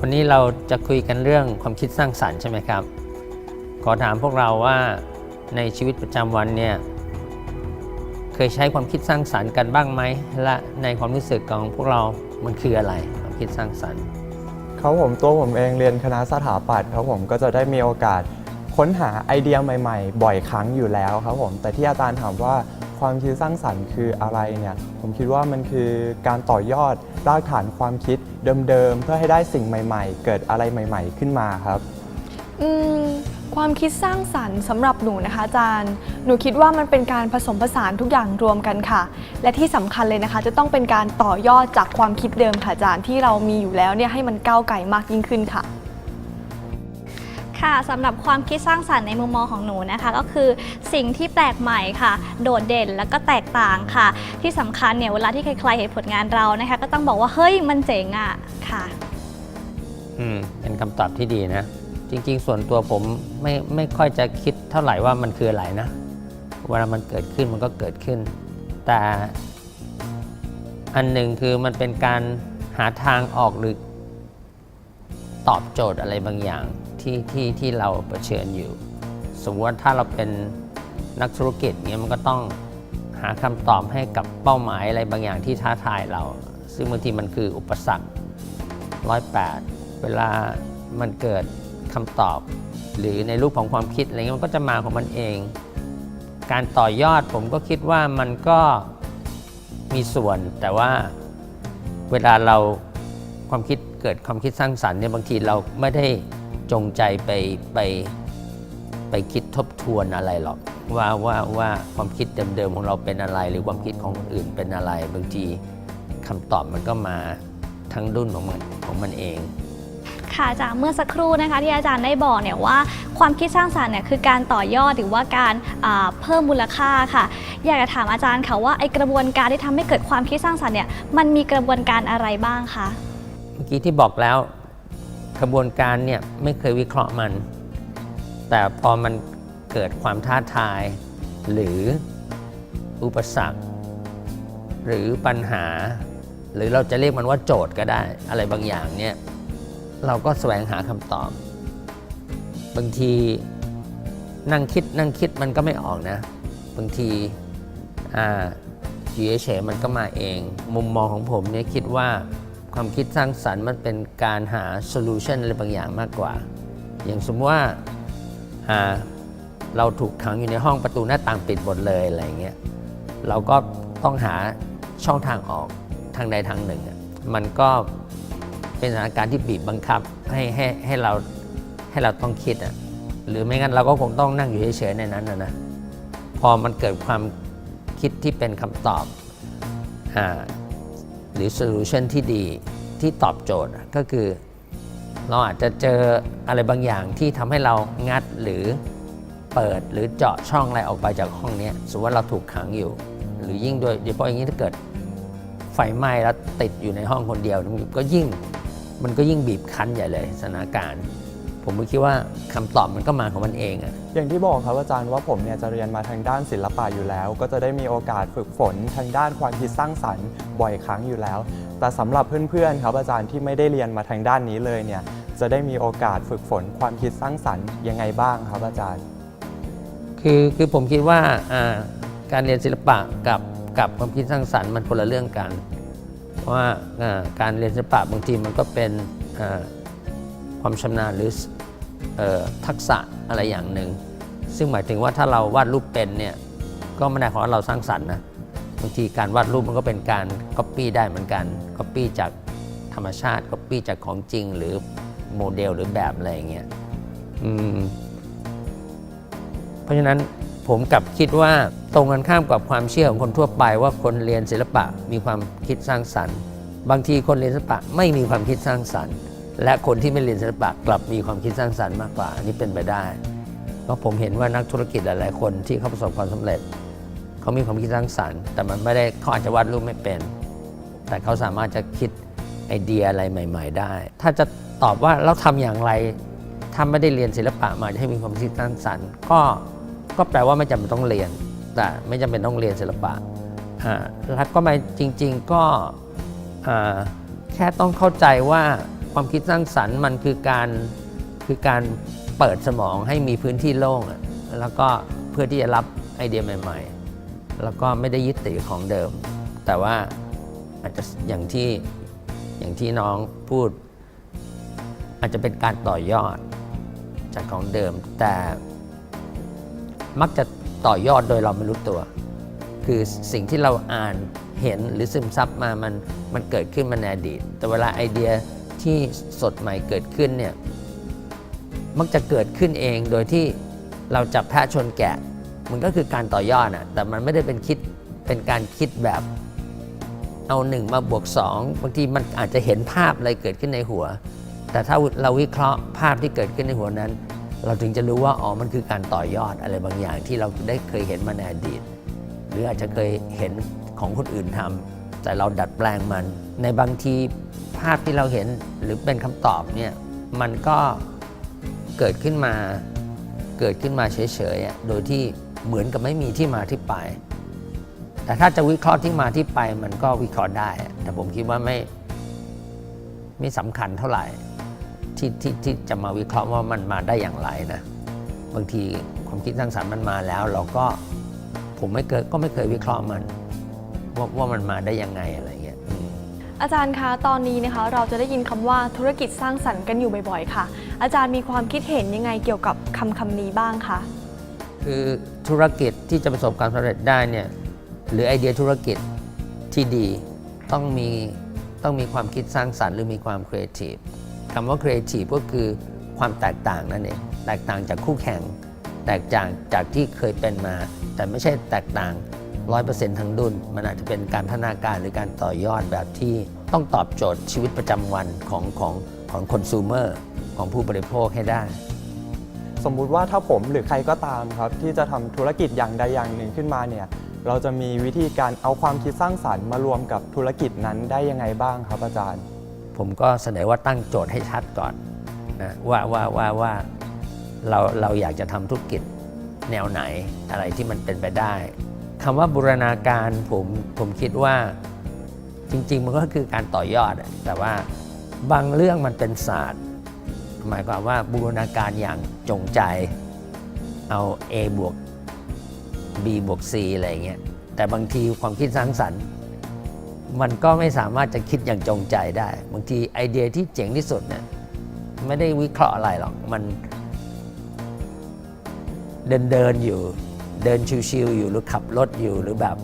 วันนี้เราจะคุยกันเรื่องความคิดสร้างสรรค์ใช่ไหมครับ ขอถามพวกเราว่าในชีวิตประจำวันเนี่ยเคยใช้ความคิดสร้างสรรค์กันบ้างไหม และในความรู้สึกของพวกเรา มันคืออะไรความคิดสร้างสรรค์ครับผมตัวผมเองเรียนคณะสถาปัตย์ครับผมก็จะได้มีโอกาสค้นหาไอเดียใหม่ ๆ บ่อยครั้งอยู่แล้วครับผมแต่ที่อาจารย์ถามว่า ความคิดสร้างสรรค์คืออะไรเนี่ยผมคิดว่ามันคือการต่อยอดรากฐานความคิดเดิมๆ เพื่อให้ได้สิ่งใหม่ ๆ เกิดอะไรใหม่ ๆ ขึ้นมาครับอืมความคิดสร้างสรรค์สำหรับหนูนะคะอาจารย์ หนูคิดว่ามันเป็นการผสมผสานทุกอย่างรวมกันค่ะ และที่สำคัญเลยนะคะ จะต้องเป็นการต่อยอดจากความคิดเดิมค่ะอาจารย์ที่เรามีอยู่แล้วเนี่ยให้มันก้าวไกลมากยิ่งขึ้นค่ะ ค่ะสำหรับความคิดสร้างสรรค์ในมุมมองของหนูนะคะ ก็คือสิ่งที่แปลกใหม่ค่ะ โดดเด่นแล้วก็แตกต่างค่ะ ที่สำคัญเนี่ยเวลาที่ใครๆเห็นผลงานเรานะคะ ก็ต้องบอกว่าเฮ้ยมันเจ๋งอะค่ะ อืมเป็นคำตอบที่ดีนะ จริง ๆ ส่วนตัวผมไม่ไม่ค่อยจะคิดเท่าไหร่ว่ามันคืออะไรนะ เวลามันเกิดขึ้นมันก็เกิดขึ้น แต่อันหนึ่งคือมันเป็นการหาทางออกหรือตอบโจทย์อะไรบางอย่าง ที่ที่ที่เราเผชิญอยู่ สมมติว่าถ้าเราเป็นนักธุรกิจเนี้ยมันก็ต้องหาคำตอบให้กับเป้าหมายอะไรบางอย่างที่ท้าทายเรา ซึ่งบางทีมันคืออุปสรรคร้อยแปดเวลามันเกิดคำตอบ หรือในรูปของความคิดอะไรเงี้ยมันก็จะมาของมันเอง การต่อยอดผมก็คิดว่ามันก็มีส่วน แต่ว่าเวลาเราความคิดเกิดความคิดสร้างสรรค์เนี่ยบางทีเราไม่ได้ จงใจไปไปไปคิดทบทวนอะไรหรอกว่าว่าว่าความคิดเดิมๆของเราเป็นอะไร หรือความคิดของคนอื่นเป็นอะไร บางทีคำตอบมันก็มาทั้งดุนของมันของมันเองค่ะจากเมื่อสักครู่นะคะที่อาจารย์ได้บอกเนี่ยว่าความคิดสร้างสรรค์เนี่ยคือการต่อยอดหรือว่าการอ่าเพิ่มมูลค่าค่ะ อยากจะถามอาจารย์ค่ะว่าไอกระบวนการที่ทำให้เกิดความคิดสร้างสรรค์เนี่ยมันมีกระบวนการอะไรบ้างคะเมื่อกี้ที่บอกแล้ว กระบวนการเนี่ยไม่เคยวิเคราะห์มัน แต่พอมันเกิดความท้าทาย หรืออุปสรรค หรือปัญหา หรือเราจะเรียกมันว่าโจทย์ก็ได้ อะไรบางอย่างเนี่ยเราก็แสวงหาคำตอบ บางทีนั่งคิดนั่งคิดมันก็ไม่ออกนะ บางทีอ่าอยู่เฉยมันก็มาเอง มุมมองของผมเนี่ยคิดว่า ความคิดสร้างสรรค์มันเป็นการหาโซลูชันอะไรบางอย่างมากกว่า อย่างสมมติว่าอ่าเราถูกขังอยู่ในห้องประตูหน้าต่างปิดหมดเลยอะไรเงี้ยเราก็ต้องหาช่องทางออกทางใดทางหนึ่งอะมันก็เป็นสถานการณ์ที่บีบบังคับให้ให้ให้เราให้เราต้องคิดอะหรือไม่งั้นเราก็คงต้องนั่งอยู่เฉยๆในนั้นนะนะพอมันเกิดความคิดที่เป็นคำตอบอ่า หรือโซลูชันที่ดีที่ตอบโจทย์ก็คือ เราอาจจะเจออะไรบางอย่างที่ทำให้เรางัดหรือเปิดหรือเจาะช่องอะไรออกไปจากห้องนี้สมมติว่าเราถูกขังอยู่ หรือยิ่งโดยโดยเฉพาะอย่างนี้ถ้าเกิดไฟไหม้แล้วติดอยู่ในห้องคนเดียวมันก็ยิ่งมันก็ยิ่งบีบคั้นใหญ่เลยสถานการณ์ ผมก็คิดว่าคำตอบมันก็มาของมันเองอะอย่างที่บอกครับอาจารย์ว่าผมเนี่ยจะเรียนมาทางด้านศิลปะอยู่แล้ว ก็จะได้มีโอกาสฝึกฝนทางด้านความคิดสร้างสรรค์บ่อยครั้งอยู่แล้ว แต่สำหรับเพื่อนๆครับอาจารย์ที่ไม่ได้เรียนมาทางด้านนี้เลยเนี่ยจะได้มีโอกาสฝึกฝนความคิดสร้างสรรค์ยังไงบ้างครับอาจารย์ คือคือผมคิดว่าอ่าการเรียนศิลปะกับกับความคิดสร้างสรรค์มันคนละเรื่องกัน เพราะว่าอ่าการเรียนศิลปะบางทีมันก็เป็นอ่า ความชำนาญหรืออทักษะอะไรอย่างหนึ่ง ซึ่งหมายถึงว่าถ้าเราวาดรูปเป็นเนี่ยก็ไม่ได้ของว่าเราสร้างสรรค์นะบางทีการวาดรูปมันก็เป็นการก๊อปปี้ได้เหมือนกันก๊อปปี้จากธรรมชาติก๊อปปี้จากของจริงหรือโมเดลหรือแบบอะไรอย่างเงี้ยอืมเพราะฉะนั้นผมกลับคิดว่าตรงกันข้ามกับความเชื่อของคนทั่วไปว่าคนเรียนศิลปะมีความคิดสร้างสรรค์ บางทีคนเรียนศิลปะไม่มีความคิดสร้างสรรค์ และคนที่ไม่เรียนศิลปะกลับมีความคิดสร้างสรรค์มากกว่า อันนี้เป็นไปได้ เพราะผมเห็นว่านักธุรกิจหลาย ๆ คนที่เขาประสบความสำเร็จ เขามีความคิดสร้างสรรค์ แต่มันไม่ได้เขาอาจจะวาดรูปไม่เป็น แต่เขาสามารถจะคิดไอเดียอะไรใหม่ ๆ ได้ ถ้าจะตอบว่าเราทำอย่างไรถ้าไม่ได้เรียนศิลปะมาจะให้มีความคิดสร้างสรรค์ก็ก็แปลว่าไม่จำเป็นต้องเรียน แต่ไม่จำเป็นต้องเรียนศิลปะแล้วก็มาจริง ๆ ก็แค่ต้องเข้าใจว่า ความคิดสร้างสรรค์มันคือการคือการเปิดสมองให้มีพื้นที่โล่งแล้วก็เพื่อที่จะรับไอเดียใหม่ ๆ แล้วก็ไม่ได้ยึดติดของเดิม แต่ว่าอาจจะอย่างที่อย่างที่น้องพูด อาจจะเป็นการต่อยอดจากของเดิม แต่มักจะต่อยอดโดยเราไม่รู้ตัว คือสิ่งที่เราอ่านเห็นหรือซึมซับมามันมันเกิดขึ้นมาในอดีต แต่เวลาไอเดีย ที่สดใหม่เกิดขึ้นเนี่ยมักจะเกิดขึ้นเองโดยที่เราจับแพะชนแกะ มันก็คือการต่อยอดอะแต่มันไม่ได้เป็นคิดเป็นการคิดแบบเอาหนึ่งมาบวกสองบางทีมันอาจจะเห็นภาพอะไรเกิดขึ้นในหัว แต่ถ้าเราวิเคราะห์ภาพที่เกิดขึ้นในหัวนั้น เราถึงจะรู้ว่าอ๋อมันคือการต่อยอดอะไรบางอย่างที่เราได้เคยเห็นมาในอดีต หรืออาจจะเคยเห็นของคนอื่นทำแต่เราดัดแปลงมันในบางทีาพที่เราเห็นหรือเป็นคำตอบเนี่ยมันก็เกิดขึ้นมาเกิดขึ้นมาเฉยๆ โดยที่เหมือนกับไม่มีที่มาที่ไป แต่ถ้าจะวิเคราะห์ที่มาที่ไปมันก็วิเคราะห์ได้ แต่ผมคิดว่าไม่ไม่สำคัญเท่าไหร่ที่ที่ที่จะมาวิเคราะห์ว่ามันมาได้อย่างไรนะ บางทีความคิดสร้างสรรค์มันมาแล้ว เราก็ผมไม่เคยก็ไม่เคยวิเคราะห์มันว่าว่ามันมาได้ยังไงอะไรเงี้ย อาจารย์คะตอนนี้นะคะ เราจะได้ยินคำว่าธุรกิจสร้างสรรค์กันอยู่บ่อยๆ ค่ะ อาจารย์มีความคิดเห็นยังไงเกี่ยวกับคำคำนี้บ้างคะคือธุรกิจที่จะประสบความสำเร็จได้เนี่ยหรือไอเดียธุรกิจที่ดีต้องมีต้องมีความคิดสร้างสรรค์หรือมีความครีเอทีฟคำว่าครีเอทีฟก็คือความแตกต่างนั่นเองแตกต่างจากคู่แข่ง แตกต่างจากที่เคยเป็นมา แต่ไม่ใช่แตกต่าง 100%ทั้งดุนมันอาจจะเป็นการพัฒนาการหรือการต่อยอดแบบที่ต้องตอบโจทย์ชีวิตประจำวันของของของคอน sumer ของผู้บริโภคให้ได้ สมมุติว่าถ้าผมหรือใครก็ตามครับ ที่จะทำธุรกิจอย่างใดอย่างหนึ่งขึ้นมาเนี่ยเราจะมีวิธีการเอาความคิดสร้างสรรค์มารวมกับธุรกิจนั้นได้ยังไงบ้างครับอาจารย์ ผมก็เสนอว่าตั้งโจทย์ให้ชัดก่อนนะว่าว่าว่าว่าเราเราอยากจะทำธุรกิจแนวไหนอะไรที่มันเป็นไปได้ คำว่าบูรณาการผมผมคิดว่าจริง ๆ มันก็คือการต่อยอด แต่ว่าบางเรื่องมันเป็นศาสตร์ หมายความว่าบูรณาการอย่างจงใจเอา A บวก B บวก C อะไรเงี้ยแต่บางทีความคิดสร้างสรรค์ มันก็ไม่สามารถจะคิดอย่างจงใจได้ บางทีไอเดียที่เจ๋งที่สุดเนี่ยไม่ได้วิเคราะห์อะไรหรอกมันเดินเดินอยู่ เดินชิวๆอยู่หรือขับรถอยู่หรือแบบ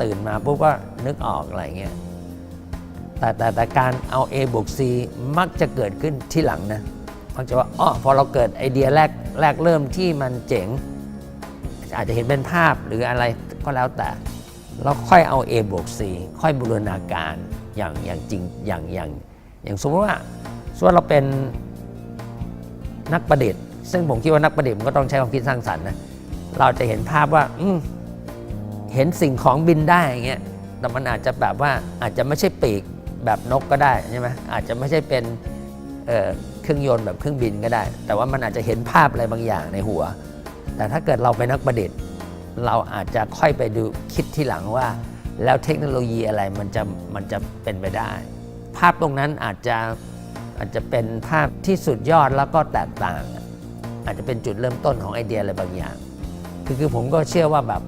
ตื่นมาปุ๊บก็นึกออกอะไรเงี้ยแต่แต่แต่การเอา A บวก C มักจะเกิดขึ้นที่หลังนะมักจะว่าอ๋อพอเราเกิดไอเดียแรกแรกเริ่มที่มันเจ๋ง อาจจะเห็นเป็นภาพหรืออะไรก็แล้วแต่ เราค่อยเอา A บวก C ค่อยบูรณาการอย่างอย่างจริงอย่างอย่างอย่างสมมติว่าสมมติเราเป็นนักประดิษฐ์ซึ่งผมคิดว่านักประดิษฐ์มันก็ต้องใช้ความคิดสร้างสรรค์นะ เราจะเห็นภาพว่าเห็นสิ่งของบินได้อย่างเงี้ยแต่มันอาจจะแบบว่าอาจจะไม่ใช่ปีกแบบนกก็ได้ใช่ไหมอาจจะไม่ใช่เป็นเเครื่องยนต์แบบเครื่องบินก็ได้ แต่ว่ามันอาจจะเห็นภาพอะไรบางอย่างในหัว แต่ถ้าเกิดเราเป็นนักประดิษฐ์ เราอาจจะค่อยไปดูคิดที่หลังว่า แล้วเทคโนโลยีอะไรมันจะมันจะเป็นไปได้ ภาพตรงนั้นอาจจะอาจจะเป็นภาพที่สุดยอดแล้วก็แตกต่าง อาจจะเป็นจุดเริ่มต้นของไอเดียอะไรบางอย่าง คือคือผมก็เชื่อว่าแบบ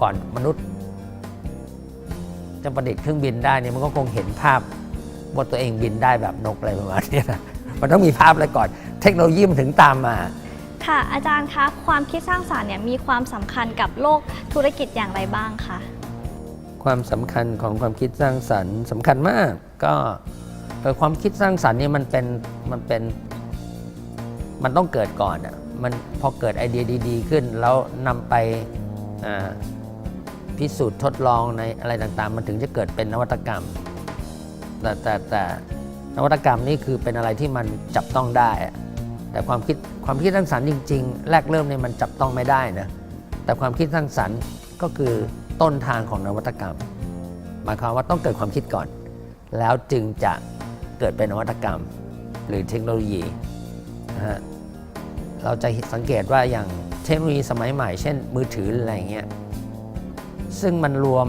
ก่อนมนุษย์ จะประดิษฐ์เครื่องบินได้เนี่ยมันก็คงเห็นภาพว่าตัวเองบินได้แบบนกอะไรประมาณเนี้ยนะมันต้องมีภาพอะไรก่อน เทคโนโลยีมันถึงตามมาค่ะอาจารย์คะความคิดสร้างสรรค์เนี่ยมีความสำคัญกับโลกธุรกิจอย่างไรบ้างคะความสำคัญของความคิดสร้างสรรค์สำคัญมากก็เอ่อความคิดสร้างสรรค์เนี่ยมันเป็นมันเป็นมันต้องเกิดก่อนอะ มันพอเกิดไอเดียดี ๆ ขึ้น แล้วนำไปพิสูจน์ทดลองในอะไรต่างๆ มันถึงจะเกิดเป็นนวัตกรรม แต่แต่แต่นวัตกรรมนี่คือเป็นอะไรที่มันจับต้องได้ แต่ความคิดความคิดสร้างสรรค์จริง ๆ แรกเริ่มเนี่ยมันจับต้องไม่ได้นะแต่ความคิดสร้างสรรค์ก็คือต้นทางของนวัตกรรม หมายความว่าต้องเกิดความคิดก่อน แล้วจึงจะเกิดเป็นนวัตกรรม หรือเทคโนโลยีนะฮะ เราจะสังเกตว่าอย่างเทคโนโลยีสมัยใหม่ เช่นมือถืออะไรเงี้ยซึ่งมันรวม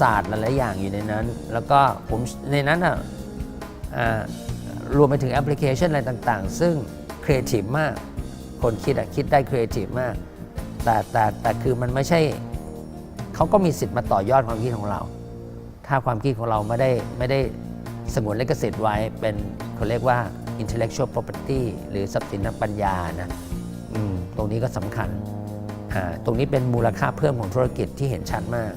ศาสตร์หลายๆอย่างอยู่ในนั้น แล้วก็ผมในนั้นอะรวมไปถึงแอปพลิเคชันอะไรต่างๆ ซึ่งครีเอทีฟมาก คนคิดอะคิดได้ครีเอทีฟมาก แต่แต่แต่คือมันไม่ใช่เขาก็มีสิทธิ์มาต่อยอดความคิดของเรา ถ้าความคิดของเราไม่ได้ไม่ได้สงวนลิขสิทธิ์ไว้เป็นเขาเรียกว่า intellectual property หรือทรัพย์สินทางปัญญานะตรงนี้ก็สำคัญ ตรงนี้เป็นมูลค่าเพิ่มของธุรกิจที่เห็นชัดมาก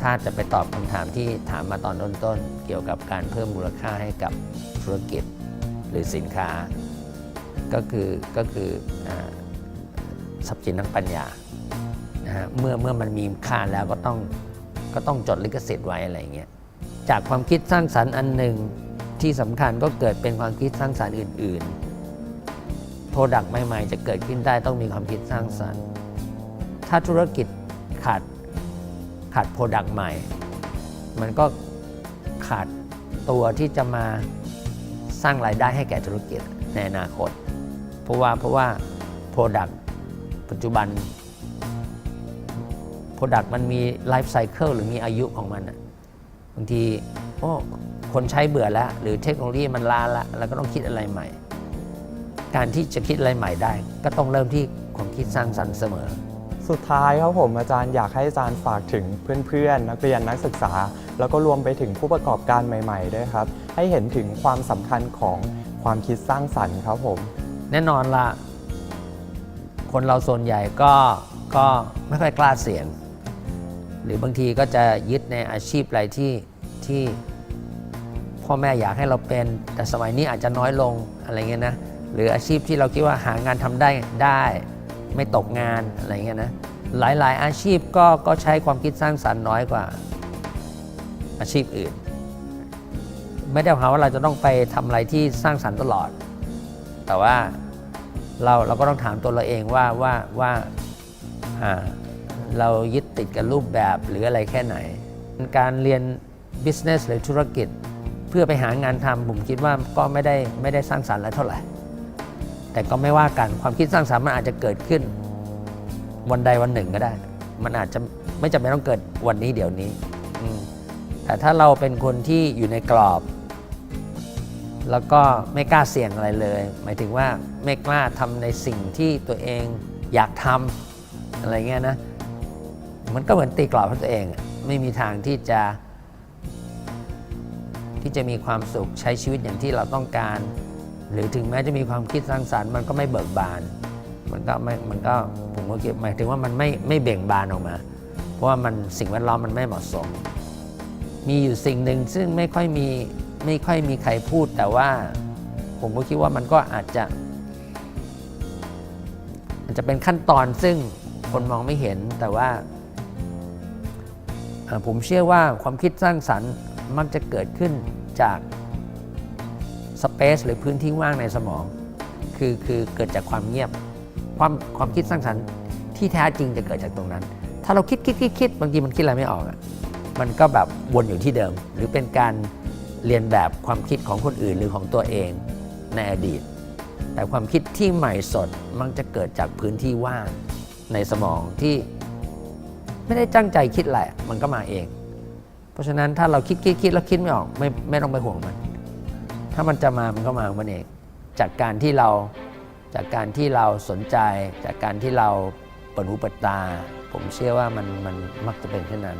ถ้าจะไปตอบคำถามที่ถามมาตอนต้นๆ เกี่ยวกับการเพิ่มมูลค่าให้กับธุรกิจหรือสินค้า ก็คือก็คือทรัพย์สินทางปัญญาเมื่อเมื่อมันมีค่าแล้วก็ต้องก็ต้องจดลิขสิทธิ์ไว้อะไรเงี้ย จากความคิดสร้างสรรค์อันหนึ่ง ที่สำคัญก็เกิดเป็นความคิดสร้างสรรค์อื่น ๆ โปรดักต์ใหม่ๆ จะเกิดขึ้นได้ต้องมีความคิดสร้างสรรค์ ถ้าธุรกิจขาดขาดโปรดักต์ใหม่ มันก็ขาดตัวที่จะมาสร้างรายได้ให้แก่ธุรกิจในอนาคต เพราะว่าเพราะว่า Product ปัจจุบัน Product มันมีไลฟ์ไซเคิลหรือมีอายุของมันอะบางทีโอ้ คนใช้เบื่อแล้ว หรือเทคโนโลยีมันล้าละแล้วก็ต้องคิดอะไรใหม่ การที่จะคิดอะไรใหม่ได้ ก็ต้องเริ่มที่ความคิดสร้างสรรค์เสมอ สุดท้ายครับผมอาจารย์อยากให้อาจารย์ฝากถึงเพื่อนๆ นักเรียนนักศึกษา แล้วก็รวมไปถึงผู้ประกอบการใหม่ๆด้วยครับ ให้เห็นถึงความสำคัญของความคิดสร้างสรรค์ครับผม แน่นอนละคนเราส่วนใหญ่ก็ก็ไม่ค่อยกล้าเสี่ยง หรือบางทีก็จะยึดในอาชีพอะไรที่ที่ พ่อแม่อยากให้เราเป็น แต่สมัยนี้อาจจะน้อยลงอะไรเงี้ยนะหรืออาชีพที่เราคิดว่าหางานทำได้ได้ไม่ตกงานอะไรเงี้ยนะหลาย ๆ อาชีพก็ก็ใช้ความคิดสร้างสรรค์น้อยกว่าอาชีพอื่น ไม่ได้หมายความว่าเราจะต้องไปทำอะไรที่สร้างสรรค์ตลอด แต่ว่าเราเราก็ต้องถามตัวเราเองว่าว่าว่าอ่าเรายึดติดกับรูปแบบหรืออะไรแค่ไหน การเรียน business หรือธุรกิจ เพื่อไปหางานทำผมคิดว่าก็ไม่ได้ไม่ได้สร้างสรรค์อะไรเท่าไหร่ แต่ก็ไม่ว่ากันความคิดสร้างสรรค์มันอาจจะเกิดขึ้น วันใดวันหนึ่งก็ได้ มันอาจจะไม่จำเป็นต้องเกิดวันนี้เดี๋ยวนี้แต่ถ้าเราเป็นคนที่อยู่ในกรอบ แล้วก็ไม่กล้าเสี่ยงอะไรเลย หมายถึงว่าไม่กล้าทำในสิ่งที่ตัวเองอยากทำอะไรเงี้ยนะ มันก็เหมือนตีกรอบให้ตัวเอง ไม่มีทางที่จะ ที่จะมีความสุขใช้ชีวิตอย่างที่เราต้องการ หรือถึงแม้จะมีความคิดสร้างสรรค์มันก็ไม่เบิกบาน มันก็ไม่มันก็ผมก็คิดหมายถึงว่ามันไม่ไม่เบ่งบานออกมา เพราะว่ามันสิ่งแวดล้อมมันไม่เหมาะสม มีอยู่สิ่งหนึ่งซึ่งไม่ค่อยมีไม่ค่อยมีใครพูดแต่ว่าผมก็คิดว่ามันก็อาจจะอาจจะเป็นขั้นตอนซึ่งคนมองไม่เห็นแต่ว่าผมเชื่อว่าความคิดสร้างสรรค์มักจะเกิดขึ้น จากสเปซหรือพื้นที่ว่างในสมอง คือคือเกิดจากความเงียบ ความความคิดสร้างสรรค์ที่แท้จริงจะเกิดจากตรงนั้น ถ้าเราคิดคิดคิดคิดบางทีมันคิดอะไรไม่ออกอะมันก็แบบวนอยู่ที่เดิม หรือเป็นการเรียนแบบความคิดของคนอื่นหรือของตัวเองในอดีต แต่ความคิดที่ใหม่สดมักจะเกิดจากพื้นที่ว่างในสมองที่ไม่ได้ตั้งใจคิดอะไรมันก็มาเอง ราะฉะนั้นถ้าเราคิดคิดคิดแล้วคิดไม่ออกไม่ไม่ต้องไปห่วงมัน ถ้ามันจะมามันก็มาของมันเอง จากการที่เราจากการที่เราสนใจ จากการที่เราเปิดหูเปิดตา ผมเชื่อว่ามันมันมักจะเป็นเช่นนั้น